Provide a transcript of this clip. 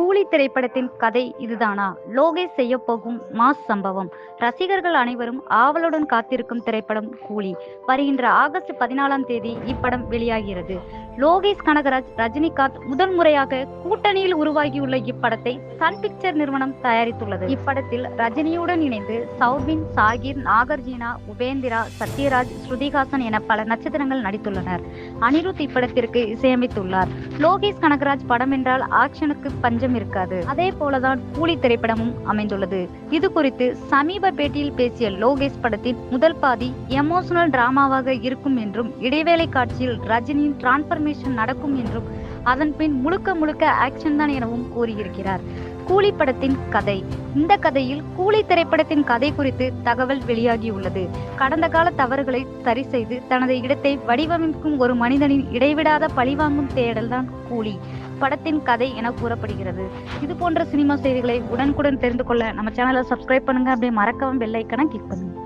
கூலி திரைப்படத்தின் கதை இதுதானா? லோகேஷ் செய்ய போகும் மாஸ் சம்பவம். ரசிகர்கள் அனைவரும் ஆவலுடன் காத்திருக்கும் திரைப்படம் கூலி. வருகின்ற ஆகஸ்ட் பதினாலாம் தேதி இப்படம் வெளியாகிறது. லோகேஷ் கனகராஜ் ரஜினிகாந்த் முதன் முறையாக கூட்டணியில் உருவாகியுள்ள இப்படத்தை சன் பிக்சர் நிறுவனம் தயாரித்துள்ளது. இப்படத்தில் ரஜினியுடன் இணைந்து சௌபின் சாகிர் நாகார்ஜுனா உபேந்திரா சத்யராஜ் ஸ்ருதிஹாசன் என பல நட்சத்திரங்கள் நடித்துள்ளனர். அனிருத் இப்படத்திற்கு இசையமைத்துள்ளார். லோகேஷ் கனகராஜ் படம் என்றால் ஆக்ஷனுக்கு பஞ்சம் இருக்காது. அதே போலதான் கூலி திரைப்படமும் அமைந்துள்ளது. இது குறித்து சமீப பேட்டியில் பேசிய லோகேஷ் படத்தின் முதல் பாதி எமோஷனல் டிராமாவாக இருக்கும் என்றும் இடைவேளை காட்சியில் ரஜினியின் டிரான்ஸ்பர்மேஷன் நடக்கும் என்றும் அதன் பின் முழுக்க முழுக்க ஆக்ஷன் தான் எனவும் கூறியிருக்கிறார். கூலி படத்தின் கதை. இந்த கதையில் கூலி திரைப்படத்தின் கதை குறித்து தகவல் வெளியாகியுள்ளது. கடந்த கால தவறுகளை சரி செய்து தனது இடத்தை வடிவமைக்கும் ஒரு மனிதனின் இடைவிடாத பழிவாங்கும் தேடல் தான் கூலி. படத்தின் கதை என கூறப்படுகிறது. இது போன்ற சினிமா செய்திகளை உடனுக்குடன் தெரிந்து கொள்ள நம்ம சேனலை சப்ஸ்கிரைப் பண்ணுங்க. அப்படியே மறக்கவும் பெல் ஐக்கனை கிளிக் பண்ணுங்க.